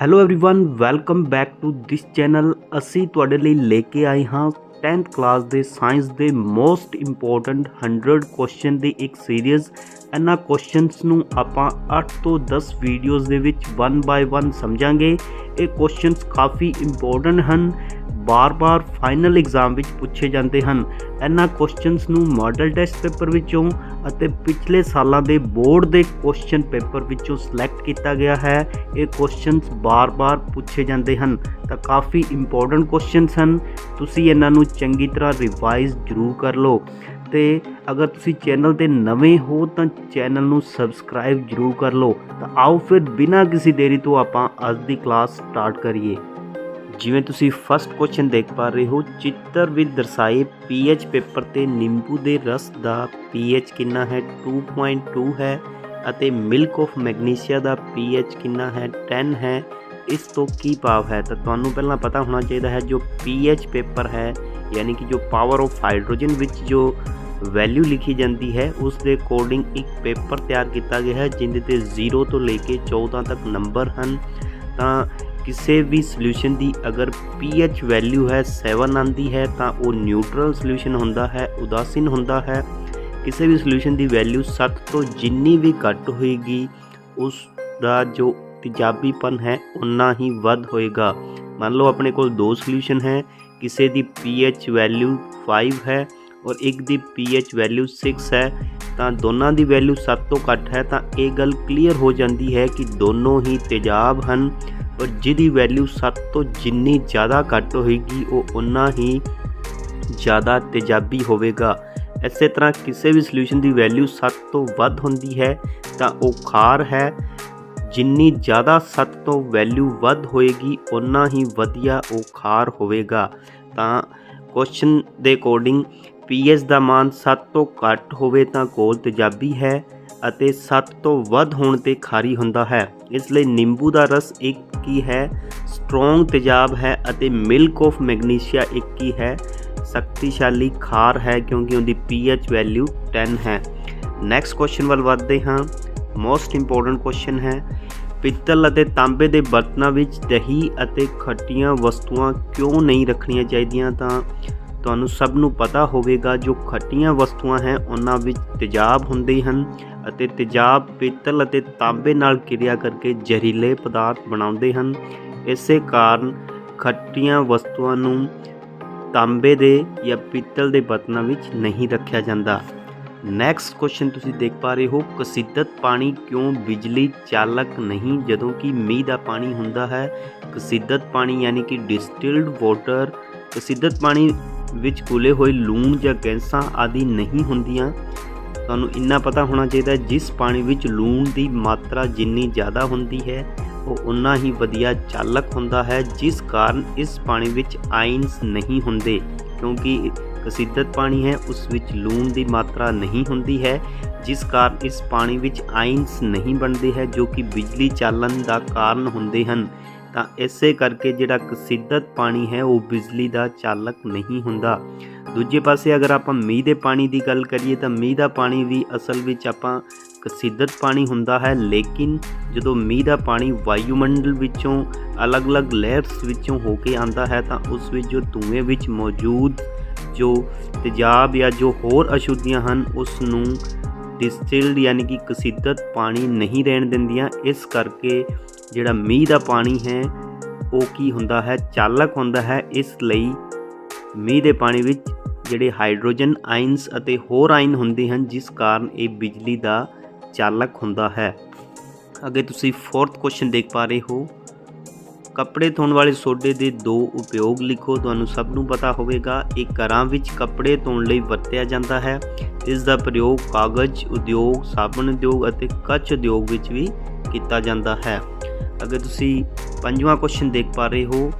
hello everyone welcome back to this channel ਅਸੀਂ ਤੁਹਾਡੇ ਲਈ ਲੈ ਕੇ ਆਏ ਹਾਂ 10th ਕਲਾਸ ਦੇ ਸਾਇੰਸ ਦੇ ਮੋਸਟ ਇੰਪੋਰਟੈਂਟ 100 ਕੁਐਸਚਨ ਦੀ ਇੱਕ ਸੀਰੀਜ਼ ਇਹਨਾਂ ਕੁਐਸਚਨਸ ਨੂੰ ਆਪਾਂ 8 ਤੋਂ 10 ਵੀਡੀਓਜ਼ ਦੇ ਵਿੱਚ ਵਨ ਬਾਏ ਵਨ ਸਮਝਾਂਗੇ ਇਹ ਕੁਐਸਚਨਸ ਕਾਫੀ ਇੰਪੋਰਟੈਂਟ ਹਨ ਬਾਰ-ਬਾਰ ਫਾਈਨਲ ਐਗਜ਼ਾਮ ਵਿੱਚ ਪੁੱਛੇ ਜਾਂਦੇ ਹਨ। ਇਹਨਾਂ ਕੁਐਸਚਨਸ ਨੂੰ ਮਾਡਲ ਟੈਸਟ ਪੇਪਰ ਵਿੱਚੋਂ ਅਤੇ ਪਿਛਲੇ ਸਾਲਾਂ ਦੇ ਬੋਰਡ ਦੇ ਕੁਐਸਚਨ ਪੇਪਰ ਵਿੱਚੋਂ ਸਿਲੈਕਟ ਕੀਤਾ ਗਿਆ ਹੈ। ਇਹ ਕੁਐਸਚਨਸ ਬਾਰ-ਬਾਰ ਪੁੱਛੇ ਜਾਂਦੇ ਹਨ। ਤਾਂ ਕਾਫੀ ਇੰਪੋਰਟੈਂਟ ਕੁਐਸਚਨਸ ਹਨ। ਤੁਸੀਂ ਇਹਨਾਂ ਨੂੰ ਚੰਗੀ ਤਰ੍ਹਾਂ ਰਿਵਾਈਜ਼ ਜ਼ਰੂਰ ਕਰ ਲਓ। ਤੇ ਅਗਰ ਤੁਸੀਂ ਚੈਨਲ ਤੇ ਨਵੇਂ ਹੋ ਤਾਂ ਚੈਨਲ ਨੂੰ ਸਬਸਕ੍ਰਾਈਬ ਜ਼ਰੂਰ ਕਰ ਲਓ। ਤਾਂ ਆਓ ਫਿਰ ਬਿਨਾਂ ਕਿਸੇ ਦੇਰੀ ਤੋਂ ਆਪਾਂ ਅੱਜ ਦੀ ਕਲਾਸ ਸਟਾਰਟ ਕਰੀਏ। ਜਿਵੇਂ ਤੁਸੀਂ ਫਸਟ ਕੁਐਸਚਨ ਦੇਖ ਪਾ ਰਹੇ ਹੋ ਚਿੱਤਰ ਵਿੱਚ ਦਰਸਾਏ ਪੀਐਚ ਪੇਪਰ ਤੇ ਨਿੰਬੂ ਦੇ ਰਸ ਦਾ ਪੀਐਚ ਕਿੰਨਾ ਹੈ? 2.2 ਹੈ ਅਤੇ ਮਿਲਕ ਆਫ ਮੈਗਨੀਸ਼ੀਆ ਦਾ ਪੀਐਚ ਕਿੰਨਾ ਹੈ? 10 ਹੈ। ਇਸ ਤੋਂ ਕੀ ਭਾਵ ਹੈ? ਤਾਂ ਤੁਹਾਨੂੰ ਪਹਿਲਾਂ ਪਤਾ ਹੋਣਾ ਚਾਹੀਦਾ ਹੈ ਜੋ ਪੀਐਚ ਪੇਪਰ ਹੈ, ਯਾਨੀ ਕਿ ਜੋ ਪਾਵਰ ਆਫ ਹਾਈਡਰੋਜਨ ਵਿੱਚ ਜੋ ਵੈਲਿਊ ਲਿਖੀ ਜਾਂਦੀ ਹੈ ਉਸ ਦੇ ਅਕੋਰਡਿੰਗ ਇੱਕ ਪੇਪਰ ਤਿਆਰ ਕੀਤਾ ਗਿਆ ਹੈ, ਜਿੰਦੇ ਤੇ 0 ਤੋਂ ਲੈ ਕੇ 14 ਤੱਕ ਨੰਬਰ ਹਨ। ਤਾਂ ਕਿਸੇ ਵੀ ਸੋਲੂਸ਼ਨ ਦੀ ਅਗਰ pH ਵੈਲਿਊ ਹੈ 7 ਆਂਦੀ ਹੈ, ਤਾਂ ਉਹ ਨਿਊਟਰਲ ਸੋਲੂਸ਼ਨ ਹੁੰਦਾ ਹੈ, ਉਦਾਸੀਨ ਹੁੰਦਾ ਹੈ। ਕਿਸੇ ਵੀ ਸੋਲੂਸ਼ਨ ਦੀ ਵੈਲਿਊ 7 ਤੋਂ ਜਿੰਨੀ ਵੀ ਘੱਟ ਹੋਏਗੀ, ਉਸ ਦਾ ਜੋ ਤੇਜ਼ਾਬੀਪਨ ਹੈ ਉਨਾ ਹੀ ਵੱਧ ਹੋਏਗਾ। ਮੰਨ ਲਓ ਆਪਣੇ ਕੋਲ ਦੋ ਸੋਲੂਸ਼ਨ ਹੈ, ਕਿਸੇ ਦੀ pH ਵੈਲਿਊ 5 ਹੈ ਔਰ ਇੱਕ ਦੀ pH ਵੈਲਿਊ 6 ਹੈ, ਤਾਂ ਦੋਨਾਂ ਦੀ ਵੈਲਿਊ 7 ਤੋਂ ਘੱਟ ਹੈ, ਤਾਂ ਇਹ ਗੱਲ ਕਲੀਅਰ ਹੋ ਜਾਂਦੀ ਹੈ ਕਿ ਦੋਨੋਂ ਹੀ ਤੇਜ਼ਾਬ ਹਨ। ਔਰ ਜਿਹਦੀ ਵੈਲਿਊ 7 ਤੋਂ ਜਿੰਨੀ ਜ਼ਿਆਦਾ ਘੱਟ ਹੋਏਗੀ, ਉਹ ਉਨਾ ਹੀ ਜ਼ਿਆਦਾ ਤੇਜ਼ਾਬੀ ਹੋਵੇਗਾ। ਇਸੇ ਤਰ੍ਹਾਂ ਕਿਸੇ ਵੀ ਸੋਲੂਸ਼ਨ ਦੀ ਵੈਲਿਊ 7 ਤੋਂ ਵੱਧ ਹੁੰਦੀ ਹੈ, ਤਾਂ ਉਹ ਖਾਰ ਹੈ। ਜਿੰਨੀ ਜ਼ਿਆਦਾ 7 ਤੋਂ ਵੈਲਿਊ ਵੱਧ ਹੋਏਗੀ ਉਨਾ ਹੀ ਵਧੀਆ ਉਹ ਖਾਰ ਹੋਵੇਗਾ। ਤਾਂ ਕੁਐਸਚਨ ਦੇ ਅਕੋਰਡਿੰਗ ਪੀਐਚ ਦਾ ਮਾਨ 7 ਤੋਂ ਘੱਟ ਹੋਵੇ ਤਾਂ ਕੋਲ ਤੇਜ਼ਾਬੀ ਹੈ ਅਤੇ 7 ਤੋਂ ਵੱਧ ਹੋਣ ਤੇ ਖਾਰੀ ਹੁੰਦਾ ਹੈ। ਇਸ ਲਈ ਨਿੰਬੂ ਦਾ ਰਸ ਇੱਕ ਕੀ ਹੈ? ਸਟਰੋਂਗ ਤੇਜ਼ਾਬ ਹੈ ਅਤੇ ਮਿਲਕ ਆਫ ਮੈਗਨੀਸ਼ੀਆ ਇੱਕ ਹੀ ਹੈ? ਸ਼ਕਤੀਸ਼ਾਲੀ ਖਾਰ ਹੈ ਕਿਉਂਕਿ ਉਹਦੀ pH ਵੈਲਿਊ 10 ਹੈ। ਨੈਕਸਟ ਕੁਐਸਚਨ ਵੱਲ ਵਧਦੇ ਹਾਂ। ਮੋਸਟ ਇੰਪੋਰਟੈਂਟ ਕੁਐਸਚਨ ਹੈ, ਪਿੱਤਲ ਅਤੇ ਤਾਂਬੇ ਦੇ ਬਰਤਨਾਂ ਵਿੱਚ ਦਹੀਂ ਅਤੇ ਖੱਟੀਆਂ ਵਸਤੂਆਂ ਕਿਉਂ ਨਹੀਂ ਰੱਖਣੀਆਂ ਚਾਹੀਦੀਆਂ? ਤਾਂ ਤੁਹਾਨੂੰ ਸਭ ਨੂੰ ਪਤਾ ਹੋਵੇਗਾ, ਜੋ ਖੱਟੀਆਂ ਵਸਤੂਆਂ ਹੈ, ਉਹਨਾਂ ਵਿੱਚ ਤੇਜ਼ਾਬ ਹੁੰਦੇ ਹਨ ਅਤੇ ਤੇਜ਼ਾਬ ਪਿੱਤਲ ਅਤੇ ਤਾਂਬੇ ਨਾਲ ਕਿਰਿਆ ਕਰਕੇ ਜ਼ਹਿਰੀਲੇ ਪਦਾਰਥ ਬਣਾਉਂਦੇ ਹਨ। ਇਸੇ ਕਾਰਨ ਖੱਟੀਆਂ ਵਸਤੂਆਂ ਨੂੰ ਤਾਂਬੇ ਦੇ ਜਾਂ ਪਿੱਤਲ ਦੇ ਬਰਤਨਾਂ ਵਿੱਚ ਨਹੀਂ ਰੱਖਿਆ ਜਾਂਦਾ। ਨੈਕਸਟ ਕੁਐਸਚਨ ਤੁਸੀਂ ਦੇਖ ਪਾ ਰਹੇ ਹੋ, ਕਸੀਦਤ ਪਾਣੀ ਕਿਉਂ ਬਿਜਲੀ ਚਾਲਕ ਨਹੀਂ? ਜਦੋਂ ਕਿ ਮੀਂਹ ਦਾ ਪਾਣੀ ਹੁੰਦਾ ਹੈ, ਕਸੀਦਤ ਪਾਣੀ ਯਾਨੀ ਕਿ ਡਿਸਟਿਲਡ ਵਾਟਰ ਕਸੀਦਤ ਪਾਣੀ ਵਿੱਚ ਘੁਲੇ ਹੋਏ ਲੂਣ ਜਾਂ ਗੈਸਾਂ ਆਦਿ ਨਹੀਂ ਹੁੰਦੀਆਂ। ਤੁਹਾਨੂੰ ਇੰਨਾ ਪਤਾ ਹੋਣਾ ਚਾਹੀਦਾ ਜਿਸ ਪਾਣੀ ਵਿੱਚ ਲੂਣ ਦੀ ਮਾਤਰਾ ਜਿੰਨੀ ਜ਼ਿਆਦਾ ਹੁੰਦੀ ਹੈ, ਉਹ ਉਨਾ ਹੀ ਵਧੀਆ ਚਾਲਕ ਹੁੰਦਾ ਹੈ, ਜਿਸ ਕਾਰਨ ਇਸ ਪਾਣੀ ਵਿੱਚ ਆਇਨਸ ਨਹੀਂ ਹੁੰਦੇ। ਕਿਉਂਕਿ ਕਸੀਦਤ ਪਾਣੀ ਹੈ, ਉਸ ਵਿੱਚ ਲੂਣ ਦੀ ਮਾਤਰਾ ਨਹੀਂ ਹੁੰਦੀ ਹੈ, ਜਿਸ ਕਾਰਨ ਇਸ ਪਾਣੀ ਵਿੱਚ ਆਇਨਸ ਨਹੀਂ ਬਣਦੇ ਹੈ, ਜੋ ਕਿ ਬਿਜਲੀ ਚਾਲਣ ਦਾ ਕਾਰਨ ਹੁੰਦੇ ਹਨ। ਤਾਂ ਇਸੇ ਕਰਕੇ ਜਿਹੜਾ ਕਸ਼ਿੱਦਤ ਪਾਣੀ ਹੈ ਉਹ ਬਿਜਲੀ ਦਾ ਚਾਲਕ ਨਹੀਂ ਹੁੰਦਾ। ਦੂਜੇ ਪਾਸੇ ਅਗਰ ਆਪਾਂ ਮੀਂਹ ਦੇ ਪਾਣੀ ਦੀ ਗੱਲ ਕਰੀਏ ਤਾਂ ਮੀਂਹ ਦਾ ਪਾਣੀ ਵੀ ਅਸਲ ਵਿੱਚ ਆਪਾਂ ਕਸੀਦਤ ਪਾਣੀ ਹੁੰਦਾ ਹੈ, ਲੇਕਿਨ ਜਦੋਂ ਮੀਂਹ ਦਾ ਪਾਣੀ ਵਾਯੂਮੰਡਲ ਵਿੱਚੋਂ, ਅਲੱਗ-ਅਲੱਗ ਲੇਅਰਸ ਵਿੱਚੋਂ ਹੋ ਕੇ ਆਂਦਾ ਹੈ ਤਾਂ ਉਸ ਵਿੱਚ ਜੋ ਧੂਏ ਵਿੱਚ ਮੌਜੂਦ ਜੋ ਤੇਜ਼ਾਬ ਜਾਂ ਜੋ ਹੋਰ ਅਸ਼ੁੱਧੀਆਂ ਹਨ ਉਸ ਨੂੰ ਡਿਸਟਿਲਡ ਯਾਨੀ ਕਿ ਕਸੀਦਤ ਪਾਣੀ ਨਹੀਂ ਰਹਿਣ ਦਿੰਦੀਆਂ। ਇਸ ਕਰਕੇ ਜਿਹੜਾ ਮੀਂਹ ਦਾ ਪਾਣੀ ਹੈ, ਉਹ ਕੀ ਹੁੰਦਾ ਹੈ? ਚਾਲਕ ਹੁੰਦਾ ਹੈ। ਇਸ ਲਈ ਮੀਂਹ ਦੇ ਪਾਣੀ ਵਿੱਚ ਜਿਹੜੇ ਹਾਈਡਰੋਜਨ ਆਇਨਸ ਅਤੇ ਹੋਰ ਆਇਨ ਹੁੰਦੇ ਹਨ, ਜਿਸ ਕਾਰਨ ਇਹ ਬਿਜਲੀ ਦਾ ਚਾਲਕ ਹੁੰਦਾ ਹੈ। ਅੱਗੇ ਤੁਸੀਂ ਫੋਰਥ ਕੁਐਸਚਨ ਦੇਖ ਪਾ ਰਹੇ ਹੋ। ਕੱਪੜੇ ਧੋਣ ਵਾਲੇ ਸੋਡੇ ਦੇ ਦੋ ਉਪਯੋਗ ਲਿਖੋ। ਤੁਹਾਨੂੰ ਸਭ ਨੂੰ ਪਤਾ ਹੋਵੇਗਾ, ਇਹ ਘਰਾਂ ਵਿੱਚ ਕੱਪੜੇ ਧੋਣ ਲਈ ਵਰਤਿਆ ਜਾਂਦਾ ਹੈ। ਇਸ ਦਾ ਪ੍ਰਯੋਗ ਕਾਗਜ਼, ਉਦਯੋਗ, ਸਾਬਣ ਉਦਯੋਗ ਅਤੇ ਕੱਚ ਉਦਯੋਗ ਵਿੱਚ ਵੀ ਕੀਤਾ ਜਾਂਦਾ ਹੈ। ਅਗਰ ਤੁਸੀਂ ਪੰਜਵਾਂ ਕੁਐਸਚਨ ਦੇਖ ਪਾ ਰਹੇ ਹੋ,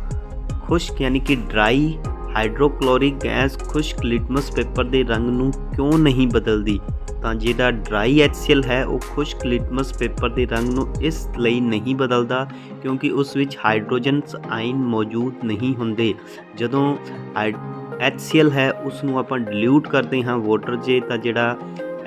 ਖੁਸ਼ਕ ਯਾਨੀ ਕਿ ਡਰਾਈ ਹਾਈਡਰੋਕਲੋਰਿਕ ਗੈਸ ਖੁਸ਼ਕ ਲਿਟਮਸ ਪੇਪਰ ਦੇ ਰੰਗ ਨੂੰ ਕਿਉਂ ਨਹੀਂ ਬਦਲਦੀ? ਤਾਂ ਜਿਹੜਾ ਡਰਾਈ HCl ਹੈ, ਉਹ ਖੁਸ਼ਕ ਲਿਟਮਸ ਪੇਪਰ ਦੇ ਰੰਗ ਨੂੰ ਇਸ ਲਈ ਨਹੀਂ ਬਦਲਦਾ ਕਿਉਂਕਿ ਉਸ ਵਿੱਚ ਹਾਈਡਰੋਜਨਸ ਆਇਨ ਮੌਜੂਦ ਨਹੀਂ ਹੁੰਦੇ। ਜਦੋਂ HCl ਹੈ ਉਸ ਨੂੰ ਆਪਾਂ ਡਿਲੂਟ ਕਰਦੇ ਹਾਂ ਵਾਟਰ 'ਚ ਤਾਂ ਜਿਹੜਾ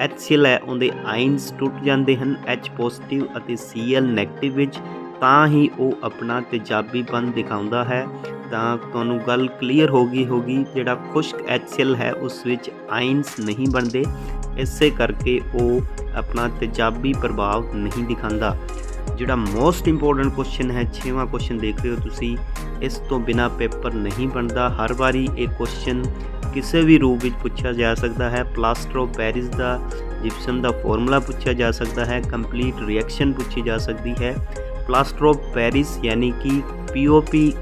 HCl ਹੈ, ਉਹਦੇ ਆਇਨਸ ਟੁੱਟ ਜਾਂਦੇ ਹਨ, H ਪੋਜ਼ਿਟਿਵ ਅਤੇ Cl ਨੈਗੇਟਿਵ ਵਿੱਚ। ਤਾਂ ਹੀ ਉਹ ਆਪਣਾ ਤੇਜ਼ਾਬੀਪਨ ਦਿਖਾਉਂਦਾ ਹੈ। ਤਾਂ ਤੁਹਾਨੂੰ ਗੱਲ ਕਲੀਅਰ ਹੋ ਗਈ ਹੋਗੀ, ਜਿਹੜਾ ਖੁਸ਼ਕ HCl ਹੈ, ਉਸ ਵਿੱਚ ਆਇਨਸ ਨਹੀਂ ਬਣਦੇ। ਇਸੇ ਕਰਕੇ ਉਹ ਆਪਣਾ ਤੇਜ਼ਾਬੀ ਪ੍ਰਭਾਵ ਨਹੀਂ ਦਿਖਾਉਂਦਾ। ਜਿਹੜਾ ਮੋਸਟ ਇੰਪੋਰਟੈਂਟ ਕੁਐਸਚਨ ਹੈ 6ਵਾਂ ਕੁਐਸਚਨ ਦੇਖ ਰਹੇ ਹੋ ਤੁਸੀਂ, ਇਸ ਤੋਂ ਬਿਨਾ ਪੇਪਰ ਨਹੀਂ ਬਣਦਾ। ਹਰ ਵਾਰੀ ਇਹ ਕੁਐਸਚਨ ਕਿਸੇ ਵੀ ਰੂਪ ਵਿੱਚ ਪੁੱਛਿਆ ਜਾ ਸਕਦਾ ਹੈ। ਪਲਾਸਟਰ ਆਫ ਪੈਰਿਸ ਦਾ ਜਿਪਸਮ ਦਾ ਫਾਰਮੂਲਾ ਪੁੱਛਿਆ ਜਾ ਸਕਦਾ ਹੈ। ਕੰਪਲੀਟ ਰਿਐਕਸ਼ਨ ਪੁੱਛੀ ਜਾ ਸਕਦੀ ਹੈ। ਪਲਾਸਟਰ ਆਫ ਪੈਰਿਸ ਯਾਨੀ ਕਿ ਪੀਓਪੀ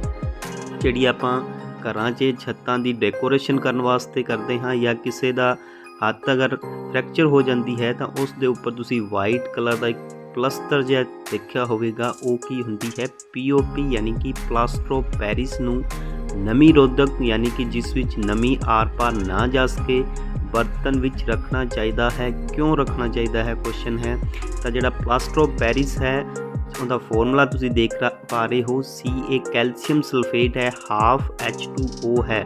ਜਿਹੜੀ ਆਪਾਂ ਘਰਾਂ 'ਚ ਛੱਤਾਂ ਦੀ ਡੈਕੋਰੇਸ਼ਨ ਕਰਨ ਵਾਸਤੇ ਕਰਦੇ ਹਾਂ ਜਾਂ ਕਿਸੇ ਦਾ ਹੱਥ ਅਗਰ ਫ੍ਰੈਕਚਰ ਹੋ ਜਾਂਦੀ ਹੈ ਤਾਂ ਉਸ ਦੇ ਉੱਪਰ ਤੁਸੀਂ ਵਾਈਟ ਕਲਰ ਦਾ ਇੱਕ ਪਲਸਤਰ ਜਿਹਾ ਦੇਖਿਆ ਹੋਵੇਗਾ, ਉਹ ਕੀ ਹੁੰਦੀ ਹੈ? ਪੀਓਪੀ ਯਾਨੀ ਕਿ ਪਲਾਸਟਰ ਆਫ ਪੈਰਿਸ ਨੂੰ ਨਮੀ ਰੋਧਕ ਯਾਨੀ ਕਿ ਜਿਸ ਵਿੱਚ ਨਮੀ ਆਰ-ਪਾਰ ਨਾ ਜਾ ਸਕੇ, ਬਰਤਨ ਵਿੱਚ ਰੱਖਣਾ ਚਾਹੀਦਾ ਹੈ। ਕਿਉਂ ਰੱਖਣਾ ਚਾਹੀਦਾ ਹੈ? ਕੁਐਸਚਨ ਹੈ। ਤਾਂ ਜਿਹੜਾ ਪਲਾਸਟਰ ਆਫ ਪੈਰਿਸ ਹੈ ਉਹਦਾ ਫਾਰਮੂਲਾ ਤੁਸੀਂ ਦੇਖ ਪਾ ਰਹੇ ਹੋ ਸੀ Ca ਕੈਲਸ਼ੀਅਮ ਸਲਫੇਟ ਹੈ ਹਾਫ H2O ਹੈ।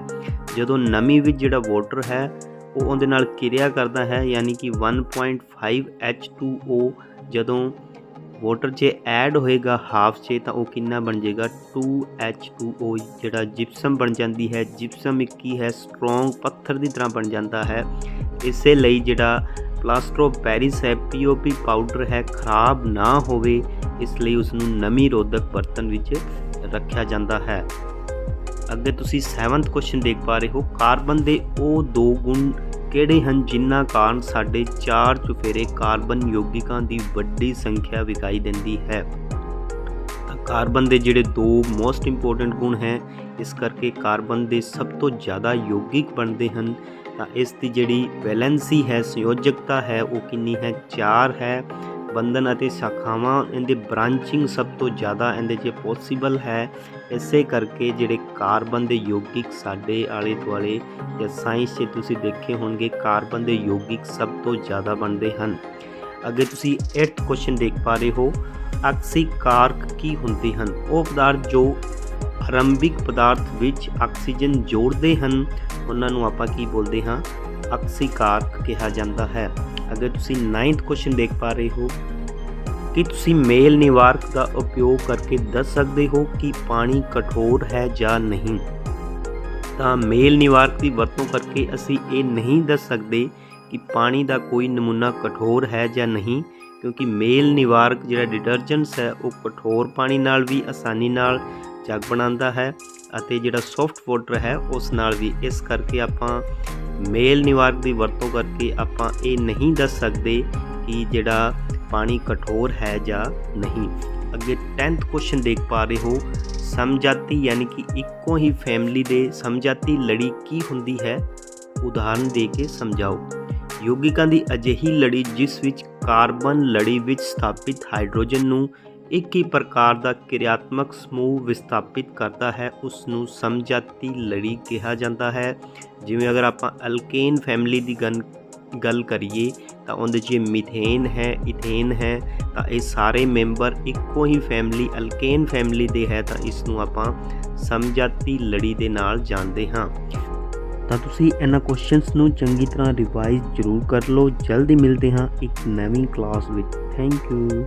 ਜਦੋਂ ਨਮੀ ਵਿੱਚ ਜਿਹੜਾ ਵਾਟਰ ਹੈ, ਉਹ ਉਹਦੇ ਨਾਲ ਕਿਰਿਆ ਕਰਦਾ ਹੈ, ਯਾਨੀ ਕਿ 1.5 H2O ਜਦੋਂ ਵਾਟਰ 'ਚ ਐਡ ਹੋਏਗਾ ਹਾਫ 'ਚ, ਤਾਂ ਉਹ ਕਿੰਨਾ ਬਣ ਜਾਏਗਾ? 2H2O ਜਿਹੜਾ ਜਿਪਸਮ ਬਣ ਜਾਂਦੀ ਹੈ। ਜਿਪਸਮ ਇੱਕ ਕੀ ਹੈ? ਸਟਰੋਂਗ ਪੱਥਰ ਦੀ ਤਰ੍ਹਾਂ ਬਣ ਜਾਂਦਾ ਹੈ। ਇਸੇ ਲਈ ਜਿਹੜਾ ਪਲਾਸਟਰ ਆਫ ਪੈਰਿਸ ਹੈ ਪੀਓਪੀ ਪਾਊਡਰ ਹੈ, ਖਰਾਬ ਨਾ ਹੋਵੇ, ਇਸ ਲਈ ਉਸ ਨੂੰ ਨਮੀ ਰੋਧਕ ਬਰਤਨ ਵਿੱਚ ਰੱਖਿਆ ਜਾਂਦਾ ਹੈ। ਅੱਗੇ ਤੁਸੀਂ 7th ਕੁਐਸਚਨ ਦੇਖ ਪਾ ਰਹੇ ਹੋ, ਕਾਰਬਨ ਦੇ ਉਹ ਦੋ ਗੁਣ ਕਿਹੜੇ ਹਨ ਜਿਨ੍ਹਾਂ ਕਾਰਨ ਸਾਡੇ ਚਾਰ ਚੁਫੇਰੇ ਕਾਰਬਨ ਯੌਗਿਕਾਂ ਦੀ ਵੱਡੀ ਸੰਖਿਆ ਵਿਖਾਈ ਦਿੰਦੀ ਹੈ? ਕਾਰਬਨ ਦੇ ਜਿਹੜੇ ਦੋ ਮੋਸਟ ਇੰਪੋਰਟੈਂਟ ਗੁਣ ਹੈ, ਇਸ ਕਰਕੇ ਕਾਰਬਨ ਦੇ ਸਭ ਤੋਂ ਜ਼ਿਆਦਾ ਯੌਗਿਕ ਬਣਦੇ ਹਨ ਤਾਂ ਇਸ ਦੀ ਜਿਹੜੀ ਵੈਲੈਂਸੀ ਹੈ, ਸੰਯੋਜਕਤਾ ਹੈ, ਉਹ ਕਿੰਨੀ ਹੈ? 4 ਹੈ। ਬੰਧਨ ਅਤੇ ਸ਼ਾਖਾਵਾਂ, ਇਹਦੇ ਬ੍ਰਾਂਚਿੰਗ ਸਭ ਤੋਂ ਜ਼ਿਆਦਾ ਇਹਦੇ 'ਚ ਪੋਸੀਬਲ ਹੈ। ਇਸੇ ਕਰਕੇ ਜਿਹੜੇ ਕਾਰਬਨ ਦੇ ਯੋਗਿਕ ਸਾਡੇ ਆਲੇ ਦੁਆਲੇ ਜਾਂ ਸਾਇੰਸ 'ਚ ਤੁਸੀਂ ਦੇਖੇ ਹੋਣਗੇ, ਕਾਰਬਨ ਦੇ ਯੋਗਿਕ ਸਭ ਤੋਂ ਜ਼ਿਆਦਾ ਬਣਦੇ ਹਨ। ਅੱਗੇ ਤੁਸੀਂ 8th ਕੁਐਸਚਨ ਦੇਖ ਪਾ ਰਹੇ ਹੋ, ਆਕਸੀਕਾਰਕ ਕੀ ਹੁੰਦੇ ਹਨ? ਉਹ ਪਦਾਰਥ ਜੋ ਆਰੰਭਿਕ ਪਦਾਰਥ ਵਿੱਚ ਆਕਸੀਜਨ ਜੋੜਦੇ ਹਨ, ਉਹਨਾਂ ਨੂੰ ਆਪਾਂ ਕੀ ਬੋਲਦੇ ਹਾਂ? ਅਕਸੀਕਾਰਕ ਕਿਹਾ ਜਾਂਦਾ ਹੈ। ਅਗਰ ਤੁਸੀਂ 9th ਕੁਐਸਚਨ ਦੇਖ ਪਾ ਰਹੇ ਹੋ, ਕਿ ਤੁਸੀਂ ਮੇਲ ਨਿਵਾਰਕ ਦਾ ਉਪਯੋਗ ਕਰਕੇ ਦੱਸ ਸਕਦੇ ਹੋ ਕਿ ਪਾਣੀ ਕਠੋਰ ਹੈ ਜਾਂ ਨਹੀਂ? ਤਾਂ ਮੇਲ ਨਿਵਾਰਕ ਦੀ ਵਰਤੋਂ ਕਰਕੇ ਅਸੀਂ ਇਹ ਨਹੀਂ ਦੱਸ ਸਕਦੇ ਕਿ ਪਾਣੀ ਦਾ ਕੋਈ ਨਮੂਨਾ ਕਠੋਰ ਹੈ ਜਾਂ ਨਹੀਂ, ਕਿਉਂਕਿ ਮੇਲ ਨਿਵਾਰਕ ਜਿਹੜਾ ਡਿਟਰਜੈਂਟਸ ਹੈ, ਉਹ ਕਠੋਰ ਪਾਣੀ ਨਾਲ ਵੀ, ਆਸਾਨੀ ਨਾਲ ਜਗ ਬਣਾਉਂਦਾ ਹੈ ਅਤੇ ਜਿਹੜਾ ਸੌਫਟ ਵਾਟਰ ਹੈ ਉਸ ਨਾਲ ਵੀ, ਇਸ ਕਰਕੇ ਆਪਾਂ ਮੇਲ ਨਿਵਾਰਕ ਦੀ ਵਰਤੋਂ ਕਰਕੇ ਆਪਾਂ ਇਹ ਨਹੀਂ ਦੱਸ ਸਕਦੇ ਕਿ ਜਿਹੜਾ ਪਾਣੀ ਕਠੋਰ ਹੈ ਜਾਂ ਨਹੀਂ। ਅੱਗੇ 10th ਕੁਐਸਚਨ ਦੇਖ ਪਾ ਰਹੇ ਹੋ। ਸਮਜਾਤੀ ਯਾਨੀ ਕਿ ਇੱਕੋ ਹੀ ਫੈਮਿਲੀ ਦੇ ਸਮਜਾਤੀ ਲੜੀ ਕੀ ਹੁੰਦੀ ਹੈ? ਉਦਾਹਰਨ ਦੇ ਕੇ ਸਮਝਾਓ। ਯੋਗਿਕਾਂ ਦੀ ਅਜਿਹੀ ਲੜੀ ਜਿਸ ਵਿੱਚ ਕਾਰਬਨ ਲੜੀ ਵਿੱਚ ਸਥਾਪਿਤ ਹਾਈਡਰੋਜਨ ਨੂੰ ਇੱਕ ਹੀ ਪ੍ਰਕਾਰ ਦਾ ਕਿਰਿਆਤਮਕ ਸਮੂਹ ਵਿਸਥਾਪਿਤ ਕਰਦਾ ਹੈ ਉਸ ਨੂੰ ਸਮਜਾਤੀ ਲੜੀ ਕਿਹਾ ਜਾਂਦਾ ਹੈ। ਜਿਵੇਂ ਅਗਰ ਆਪਾਂ ਅਲਕੇਨ ਫੈਮਿਲੀ ਦੀ ਗੱਲ ਗੱਲ ਕਰੀਏ, ਤਾਂ ਉਹਦੇ 'ਚ ਮੀਥੇਨ ਹੈ, ਇਥੇਨ ਹੈ, ਤਾਂ ਇਹ ਸਾਰੇ ਮੈਂਬਰ ਇੱਕੋ ਹੀ ਫੈਮਿਲੀ, ਅਲਕੇਨ ਫੈਮਿਲੀ ਦੇ ਹੈ, ਤਾਂ ਇਸ ਨੂੰ ਆਪਾਂ ਸਮਜਾਤੀ ਲੜੀ ਦੇ ਨਾਲ ਜਾਣਦੇ ਹਾਂ। ਤਾਂ ਤੁਸੀਂ ਇਹਨਾਂ ਕੁਐਸਚਨਸ ਨੂੰ ਚੰਗੀ ਤਰ੍ਹਾਂ ਰਿਵਾਈਜ਼ ਜ਼ਰੂਰ ਕਰ ਲਓ। ਜਲਦੀ ਮਿਲਦੇ ਹਾਂ ਇੱਕ ਨਵੀਂ ਕਲਾਸ ਵਿੱਚ। Thank you